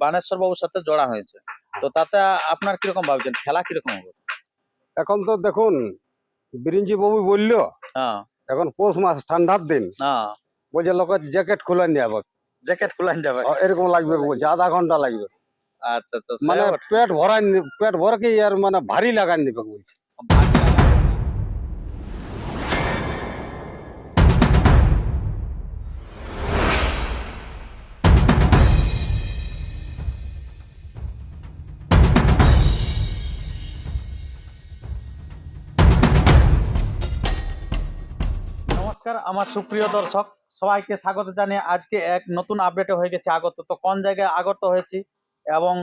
বানেশ্বর বাবুর সাথে জড়া হয়েছে। তো তাতে আপনার কীরকম ভাবছেন? খেলা কীরকম হবে? এখন তো দেখুন বিরিঞ্চি বাবু বলল হ্যাঁ। এখন পৌষ মাস ঠান্ডার দিন। না বলছে লোকের জ্যাকেট খুলে নিয়ে যাবে জ্যাকেট খুলান যাবে এরকম লাগবে বলছে আধা ঘণ্টা লাগবে। আচ্ছা আচ্ছা মানে আবার পেট ভরাই নি- পেট ভরে কি আর মানে ভারী লাগান দিবে বলছে। নমস্কার, আমার সুপ্রিয় দর্শক, সবাইকে স্বাগত জানিয়ে আজকে এক নতুন আপডেটে হয়ে গেছে আগত। তো কোন জায়গায় আগত হয়েছি এবং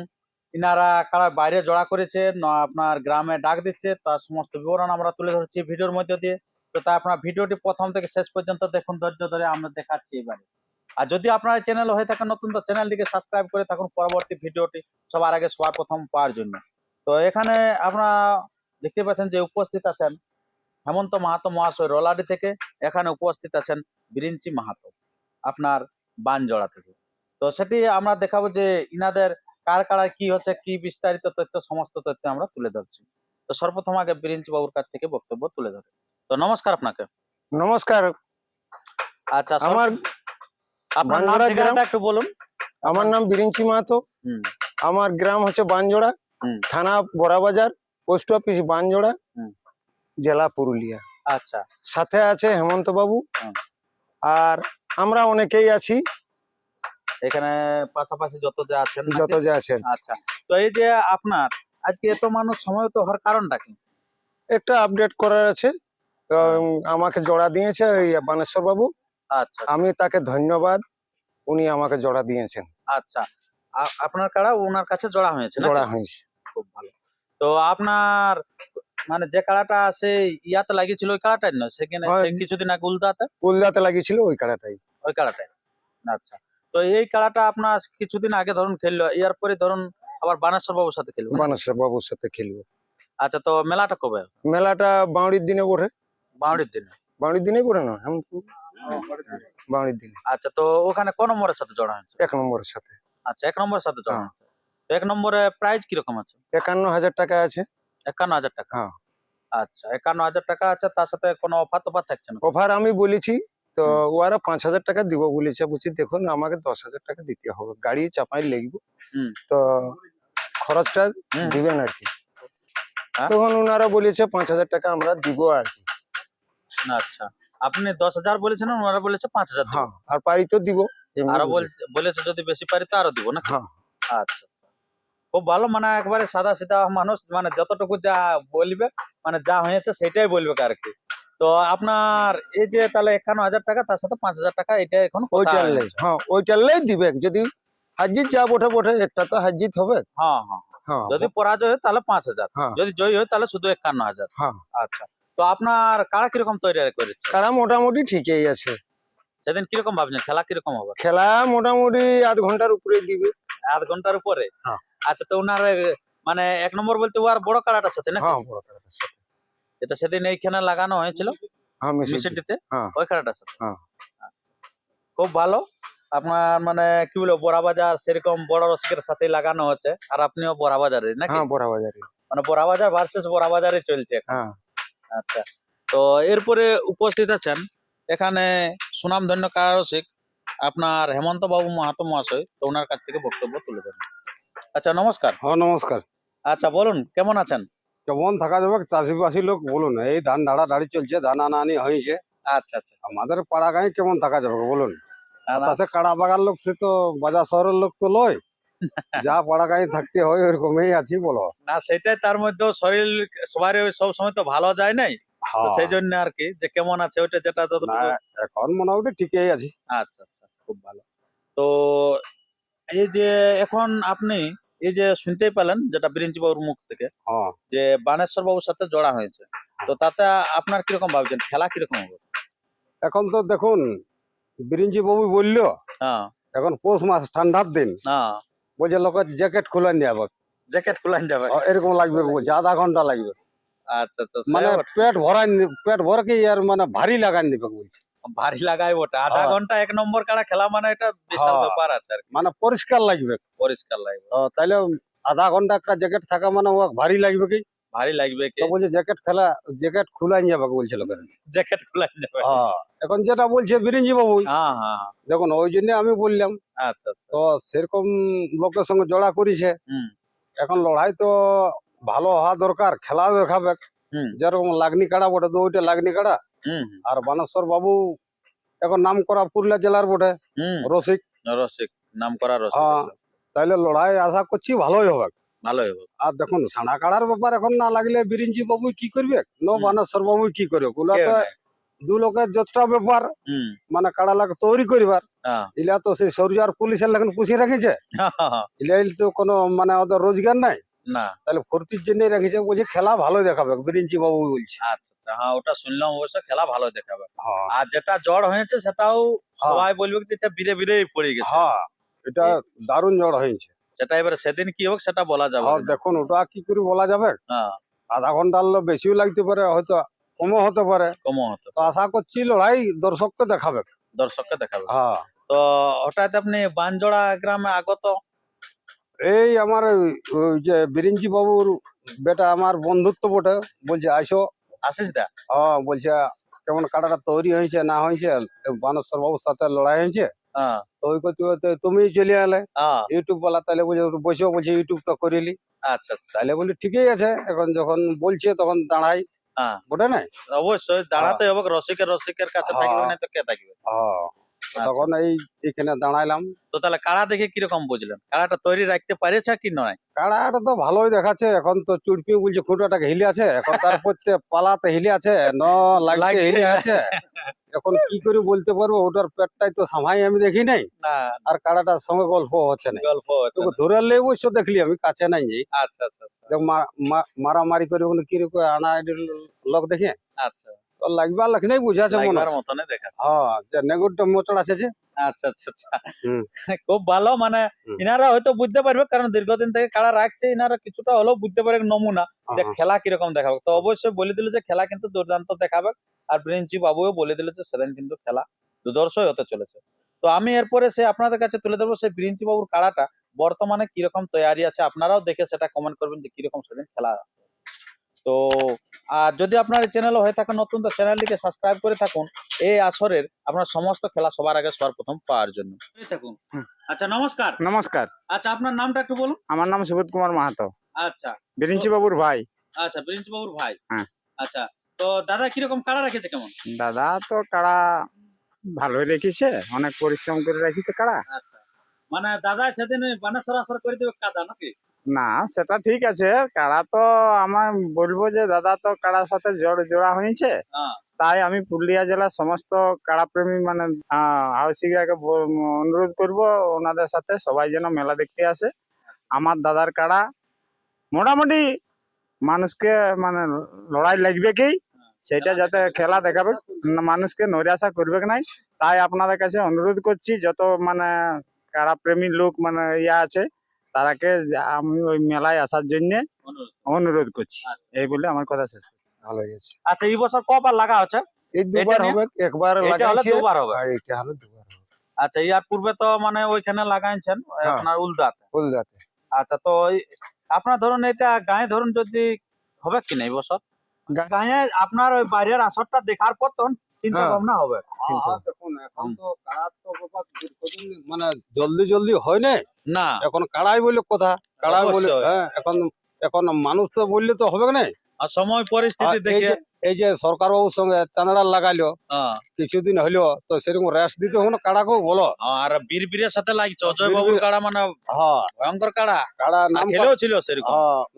ইনারা কারা বাইরে জড়া করেছে আপনার গ্রামে ডাক দিচ্ছে, তার সমস্ত বিবরণ আমরা তুলে ধরছি ভিডিওর মধ্যে দিয়ে। তো তাই আপনার ভিডিওটি প্রথম থেকে শেষ পর্যন্ত দেখুন, ধৈর্য ধরে আমরা দেখাচ্ছি এবারে। আর যদি আপনার চ্যানেল হয়ে থাকে নতুন, তো চ্যানেলটিকে সাবস্ক্রাইব করে থাকুন পরবর্তী ভিডিওটি সবার আগে সবার প্রথম পাওয়ার জন্য। তো এখানে আপনারা দেখতে পাচ্ছেন যে উপস্থিত আছেন হেমন্ত মাহাতো মহাশয় রোলাডি থেকে এখানে উপস্থিত আছেন বিরিঞ্চি মাহাতো আপনার বানজোড়া থেকে। তো সেটি আমরা দেখাবো যে ইনাদের কার কারা কি হচ্ছে কি বিস্তারিত তথ্য সমস্ত তথ্য আমরা তুলে ধরছি। তো সর্বপ্রথম আগে বিরিঞ্চি বাবুর কাছ থেকে বক্তব্য তুলে ধরে। তো নমস্কার আপনাকে। নমস্কার। আচ্ছা আমার আপনার নাম ঠিকানাটা একটু বলুন। আমার নাম বিরিঞ্চি মাহাতো। হুম। আমার গ্রাম হচ্ছে বানজোড়া। থানা বড়াবাজার পোস্ট অফিস বানজোড়া। হুম। জেলা পুরুলিয়া। আচ্ছা। সাথে আছে হেমন্ত বাবু আর আমরা অনেকেই আছি। এখানে পাশাপাশি যত যা আছেন যত? যে আছেন। আচ্ছা। তো এই যে আপনার আজকে এত মানুষ সময় তো হওয়ার কারণটা কি? একটা আপডেট করার আছে। আমাকে জোড়া দিয়েছে ওই বানেশ্বর বাবু আচ্ছা। আমি তাকে ধন্যবাদ উনি আমাকে জোড়া দিয়েছেন। আচ্ছা। আপনার কাড়া ওনার কাছে জড়া হয়েছে? জোড়া হয়েছে। খুব ভালো। তো আপনার মানে যে কাড়াটা সেই ইয়াতে লাগিয়েছিল ওই কাড়াটাই নয় সেখানে হ্যাঁ। কিছুদিন আগে উল্দাতে উল্লাতে লাগিয়েছিল ওই কাড়াটাই। ওই কাড়াটাই। আচ্ছা। তো এই কাড়াটা আপনার কিছুদিন আগে ধরুন খেললো ইয়ার পরে ধরুন আবার বানেশ্বর বাবুর সাথে খেলব? বানেশ্বর বাবুর সাথে খেলব। আচ্ছা তো মেলাটা কবে? মেলাটা বাউড়ির দিনে বটে বাউড়ির দিনে? বাউড়ির দিনে করে না? হেমন্ত বাউড়ির দিনে। আচ্ছা তো ওখানে কোন নম্বরের সাথে জড়া হয়েছে? এক নম্বরের সাথে। আচ্ছা এক নম্বরের সাথে জড়া হ্যাঁ। হয়েছে। তো এক নম্বরে প্রাইস কীরকম আছে? একান্ন হাজার টাকা আছে। একান্ন হাজার টাকা। হ্যাঁ। আচ্ছা একান্ন হাজার টাকা আছে তার সাথে কোনো অফার তোফার থাকছে না? অফার আমি বলেছি তো ওরা পাঁচ হাজার টাকা দিব বলেছে বলছি দেখুন আমাকে দশ হাজার টাকা দিতে হবে গাড়ি চাপাই লাগবে। হুম। তো খরচটা দিবেন আর কি। হ্যাঁ? তখন ওনারা বলেছে পাঁচ হাজার টাকা আমরা দিব আর কি। আচ্ছা আপনি দশ হাজার বলেছেন ওনারা বলেছে পাঁচ হাজার। হ্যাঁ আর পারি তো দিব। আরও বলেছে। বলেছে যদি বেশি পারি তো আরও দিব না হ্যাঁ। আচ্ছা। খুব ভালো মানে একবারে সাদা সিধা মানুষ মানে যতটুকু যা বলবে মানে যা হয়েছে সেটাই বলবে আর কি তো আপনার এই যে তাহলে একান্ন হাজার টাকা তার সাথে পাঁচ হাজার টাকা এটা এখন হ্যাঁ দিবে যদি হাজিত যা বটে বটে একটা তো হাজিত হবে। হ্যাঁ হ্যাঁ হ্যাঁ। যদি পরাজয় হয় তাহলে পাঁচ হাজার হ্যাঁ। যদি জয়ী হয় তাহলে শুধু একান্ন হাজার। হ্যাঁ। আচ্ছা তো আপনার কারা কীরকম তৈরি করেছে? তারা মোটামুটি ঠিকই আছে। সেদিন কীরকম ভাবছেন খেলা কীরকম হবে? খেলা মোটামুটি আধ ঘণ্টার উপরে দিবে। আধ ঘণ্টার উপরে? হ্যাঁ। আচ্ছা তো ওনার মানে এক নম্বর বলতে ও আর বড় কাড়াটার সাথে না হ্যাঁ বড় কাড়াটার সাথে। এটা সেদিন এইখানে লাগানো হয়েছিল হ্যাঁ মিশিটিতে হ্যাঁ। ওই খেলাটার সাথে। হ্যাঁ। আচ্ছা। খুব ভালো। আপনার মানে কি বলব বড়া বাজার সেরকম বড় রসিকের সাথে লাগানো হচ্ছে আর আপনিও বড়া বাজারে নাকি? হ্যাঁ বড় বাজারে মানে বড়া বাজার ভার্সেস বড়া বাজারে চলছে হ্যাঁ। আচ্ছা তো এরপরে উপস্থিত আছেন এখানে সুনামধন্য কারসিক আপনার হেমন্ত বাবু মাহাতো মহাশয় তো ওনার কাছ থেকে বক্তব্য তুলে ধরেন। আচ্ছা নমস্কার। হ্যাঁ নমস্কার। আচ্ছা বলুন কেমন আছেন? কেমন থাকা যাবে? চাষিবাসী লোক বলুন এই ধান ডাড়া ডাড়ি চলছে ধান আনা আনি হয়েছে। আচ্ছা আচ্ছা আমাদের পাড়া গাঁয়ে কেমন থাকা যাবে বলুন? তাতে কাড়া বাগার লোক সে তো বাজার শহরের লোক তো লয় যা পাড়া গাঁয়ে থাকতে হয় ওরকমই আছি বলো। না সেটাই তার মধ্যেও শরীর সবারই সব সময় তো ভালো যায় নাই। হ্যাঁ। সেই জন্য আর কি যে কেমন আছে ওইটা যেটা যতটুকু এখন মোটামুটি ঠিকই আছি। আচ্ছা আচ্ছা খুব ভালো। তো এই যে এখন আপনি এই যে শুনতেই পেলেন যেটা বাবুর মুখ থেকে হ্যাঁ। যে বানেশ্বর বাবুর সাথে জড়া হয়েছে। তো তাতে আপনার কীরকম ভাবছেন? খেলা কীরকম হবে? এখন তো দেখুন বিরিঞ্চি বাবু বলল হ্যাঁ। এখন পৌষ মাস ঠান্ডার দিন। না বলছে লোকের জ্যাকেট খুলে নিয়ে যাবে জ্যাকেট খুলান যাবে এরকম লাগবে বলছে আধা ঘণ্টা লাগবে। আচ্ছা আচ্ছা মানে পেট ভরাই পেট ভরে কি আর মানে ভারী লাগান দিবে বলছে। ভারী লাগাই বটে আধা হ্যাঁ। ঘণ্টা এক নম্বর কাড়া খেলা মানে এটা বিশাল হ্যাঁ। ব্যাপার আছে আর মানে পরিষ্কার লাগবে। পরিষ্কার লাগবে। ও, তাইলে আধা ঘণ্টা একটা জ্যাকেট থাকা মানে ও ভারী লাগবে কি? ভারী লাগবে কি? তো বলছে জ্যাকেট খেলা জ্যাকেট খুলাই যাবে বলছে লোকের জ্যাকেট খোলা যাবে। হ্যাঁ এখন যেটা বলছে বিরিঞ্জি বাবু হ্যাঁ হ্যাঁ হ্যাঁ। দেখুন ওই জন্য আমি বললাম আচ্ছা আচ্ছা। তো সেরকম লোকের সঙ্গে জড়া করেছে। হুম। এখন লড়াই তো ভালো হওয়া দরকার খেলা দেখাবে। হুম। যেরকম লাগনি কাড়া বটে তো ওইটা লাগনি কাড়া। আর বানেশ্বর বাবু এখন নাম করা পুরুলিয়া জেলার বটে। রসিক। রসিক নাম করা রসিক। হ্যাঁ। তাইলে লড়াই আশা করছি ভালোই হবে। ভালোই হবে। আর দেখুন সানা কাড়ার ব্যাপার এখন না লাগলে বিরিঞ্চি বাবু কি করবে? ন। বানেশ্বর বাবু কি করবে ওগুলা তো দু লোকের যতটা ব্যাপার মানে কাড়া লাগে তৈরি করিবার। হ্যাঁ। ইলা তো সেই সরুজার পুলিশের লেখান পুষিয়ে রাখিছে। ইলা তো কোনো মানে ওদের রোজগার নাই। না। তাহলে ফুর্তির জন্যই রেখেছে বলছে খেলা ভালো দেখাবে বিরিঞ্চি বাবু বলছে। আচ্ছা, হ্যাঁ ওটা শুনলাম অবশ্য খেলা ভালো দেখাবে। হ্যাঁ। আর যেটা জ্বর হয়েছে সেটাও হ্যাঁ। সবাই বলবে যে এটা বিরে বিরেই পড়ে গেছে। হ্যাঁ এটা দারুণ জ্বর হয়েছে। সেটা এবারে সেদিন কি হোক সেটা বলা যাবে। আর দেখুন ওটা কি করে বলা যাবে? হ্যাঁ। আধা ঘণ্টার বেশিও লাগতে পারে হয়তো কমও হতে পারে। কমও হতে তো আশা করছি লড়াই দর্শককে দেখাবে। দর্শককে দেখাবে। হ্যাঁ। তো হঠাৎ আপনি বানজোড়া গ্রামে আগত? এই আমার ওই- যে বিরিঞ্চি বাবুর বেটা আমার বন্ধুত্ব বটে। বলছে আইসো আশিস দা ও বলছে কেমন কাটাটা তৈরি হয়েছে না হয়েছে বানেশ্বর বাবুর সাথে লড়াই হয়েছে। হ্যাঁ। তো ওই করতে করতে তুমি চলে এলে হ্যাঁ। ইউটিউব বলা তাহলে বলছে বসেও বলছে ইউটিউবটা করিলি। আচ্ছা আচ্ছা। তাহলে বলি ঠিকই আছে। এখন যখন বলছে তখন দাঁড়াই। বুঝে বটে নাই? অবশ্যই দাঁড়াতে হবে রসিকের রসিকের কাছে হ্যাঁ। থাকবে না তো কে থাকবে? হ্যাঁ। তখন এই এখানে দাঁড়াইলাম। তো তাহলে কাড়া দেখে কীরকম বুঝলেন? কাড়াটা তৈরি রাখতে পারেছে কি নয়? কাড়াটা তো ভালোই দেখাচ্ছে। এখন তো চুড়পি বলছে খুঁটাটাকে হিলে আছে। এখন তার পড়তে পালাতে হিলে আছে ন লাগতে হিলে আছে। এখন কি করে বলতে পারব? ওটার পেটটাই তো সামাই আমি দেখি নাই। আর কাড়াটার সঙ্গে গল্প হচ্ছে না গল্প ধরে লে অবশ্য দেখলি আমি কাছে নাই যাই আচ্ছা আচ্ছা আচ্ছা। মারামারি করে ওগুলো কীরকম আনা লোক দেখে? আচ্ছা। লাগবার বুঝাছে মনে লাগবার হয়। হ্যাঁ যে নেগুরটা মোচড় আচ্ছা আচ্ছা আচ্ছা। খুব ভালো মানে ইনারা হয়তো বুঝতে পারবে কারণ দীর্ঘদিন থেকে খেলা রাখছে ইনারা কিছুটা হলেও বুঝতে পারে নমুনা যে হ্যাঁ, খেলা কীরকম দেখাবে। তো অবশ্যই বলে দিল যে খেলা কিন্তু দুর্দান্ত দেখাবে আর ব্রিঞ্চি বাবুও বলে দিল যে সেদিন কিন্তু খেলা দুর্দর্শই হতে চলেছে। তো আমি এরপরে সে আপনাদের কাছে তুলে ধরবো সেই ব্রিঞ্চি বাবুর কাড়াটা বর্তমানে কীরকম তৈরি আছে আপনারাও দেখে সেটা কমেন্ট করবেন যে কীরকম সেদিন খেলা তো আর যদি আপনার চ্যানেল হয়ে থাকে নতুন তো চ্যানেলটিকে সাবস্ক্রাইব করে থাকুন। এই আসরের আপনার সমস্ত খেলা সবার আগে সর্বপ্রথম পাওয়ার জন্য। থাকুন। আচ্ছা নমস্কার। নমস্কার। আচ্ছা আপনার নামটা একটু বলুন। আমার নাম সুবোধ কুমার মাহাতো। আচ্ছা। বিরিঞ্চি বাবুর ভাই। আচ্ছা প্রিন্স বাবুর ভাই। হ্যাঁ। আচ্ছা তো দাদা কীরকম কাড়া রেখেছে কেমন? দাদা তো কাড়া ভালোই রেখেছে অনেক পরিশ্রম করে রেখেছে কাড়া আচ্ছা। মানে দাদা সেদিন বানা সরাসরি করে দেবে কাদা নাকি? না সেটা ঠিক আছে। কারা তো আমার বলব যে দাদা তো কাড়ার সাথে জোড় জোড়া হয়েছে। হ্যাঁ। তাই আমি পুরুলিয়া জেলার সমস্ত কাড়া প্রেমী মানে হাউসিগাকে অনুরোধ করব ওনাদের সাথে সবাই যেন মেলা দেখতে আসে। আমার দাদার কারা মোটামুটি মানুষকে মানে লড়াই লাগবে কি? সেটা যাতে খেলা দেখাবে। মানুষকে নৈরাশা করবে নাই? তাই আপনাদের কাছে অনুরোধ করছি যত মানে কারা প্রেমী লোক মানে ইয়া আছে তারাকে আমি ওই মেলায় আসার জন্য অনুরোধ। করছি। আচ্ছা। এই বলে আমার কথা শেষ। ভালো গেছে আচ্ছা এই বছর কবার লাগা হচ্ছে? এই দুবার হবে একবার লাগাইছে। দুবার হবে। এটা হলো দুবার হবে। আচ্ছা ইয়ার পূর্বে তো মানে ওইখানে লাগাইছেন হ্যাঁ। আপনার উলদাতে। ফুলদাতে আচ্ছা তো আপনার ধরুন এটা গায়ে ধরুন যদি হবে কি না এই বছর? গায়ে আপনার ওই বাইরের আসরটা দেখার পর তখন চিন্তা হ্যাঁ। ভাবনা হবে? মানে জলদি জলদি হয় না না। এখন কাড়াই বলে কথা কাড়াই বলে হ্যাঁ এখন এখন মানুষ তো বললে তো হবে না আর সময় পরিস্থিতি এই দেখে যে এই যে সরকার বাবুর সঙ্গে চাঁদড়া লাগাইলো হ্যাঁ। কিছুদিন হইল তো সেরকম রেস্ট দিতে হবে না কাড়াকেও বলো। আর বীর বীরের সাথে লাগছে অজয় বীর বাবুর কাড়া মানে ভয়ঙ্কর কাড়া। কাড়া নাম ছিল সেরকম।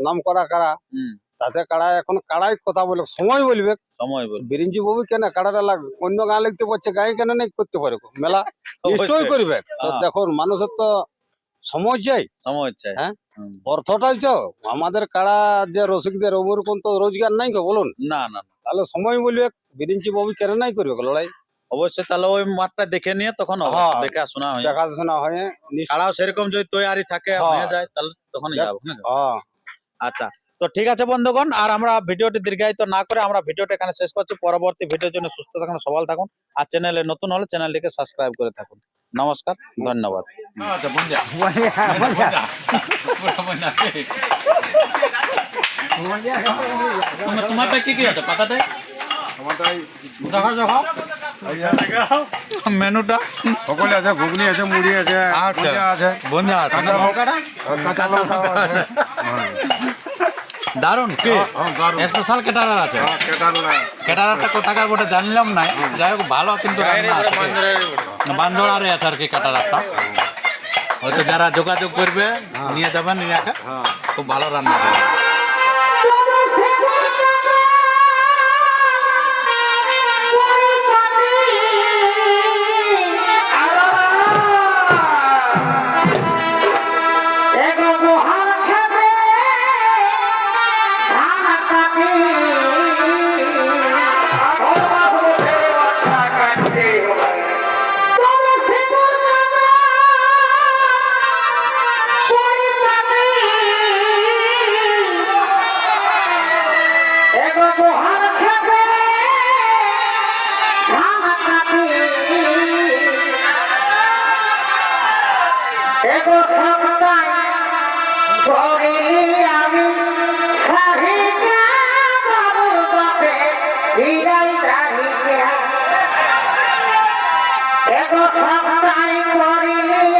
নাম করা কাড়া। হুম, তাতে কাড়া এখন কাড়াই কথা বলে সময় বলবে। সময় বলবে। বিরিঞ্চি বাবু কেন কাড়াটা লাগ অন্য গাঁ লিখতে পারছে গায়ে কেন নাই করতে পারে মেলা নিশ্চয়ই করবে। তো হ্যাঁ। দেখুন মানুষের তো সময় চাই। সময় চাই। হ্যাঁ? অর্থটাই তো আমাদের কাড়া যে রসিকদের ওরকম তো রোজগার নাই গো বলুন। না না। তাহলে সময় বলবে বিরিঞ্চি বাবু কেন নাই করবে লড়াই? অবশ্যই তাহলে ওই মাঠটা দেখে নিয়ে তখন হ্যাঁ। দেখা শোনা হয়। দেখাশোনা হয়ে নিশ্চয়। কাড়াও সেরকম যদি তৈরি থাকে হ্যাঁ। হয়ে। যায় তাহলে তখন যাব। হ্যাঁ। আচ্ছা তো ঠিক আছে বন্ধুগণ আর আমরা ভিডিওটি দীর্ঘায়িত না করে আমরা ভিডিওটা এখানে শেষ করছি। পরবর্তী ভিডিওর জন্য সুস্থ থাকুন সবল থাকুন আর চ্যানেলে নতুন হলে চ্যানেলটিকে সাবস্ক্রাইব করে থাকুন। নমস্কার ধন্যবাদ। আচ্ছা তোমারটা কি কি আছে? পাতাতে? দেখো দেখো মেনুটা? সকলে আছে ঘুগনি আছে মুড়ি আছে আচ্ছা। আছে। বন্ধু আছে। কাঁচা লঙ্কাটা কাঁচা লঙ্কা আছে। দারুণ কি? হ্যাঁ, দারুণ। স্পেশাল কেটারার আছে। হ্যাঁ। কেটারারটা কোথাকার বটে জানলাম না যাই হোক ভালো কিন্তু রান্না আছে। বান্দরারে আছে আর কি কেটারারটা হয়তো যারা যোগাযোগ করবে নিয়ে যাবেন ইয়াকে হ্যাঁ। খুব ভালো রান্না করে তোমার বাসির সুরে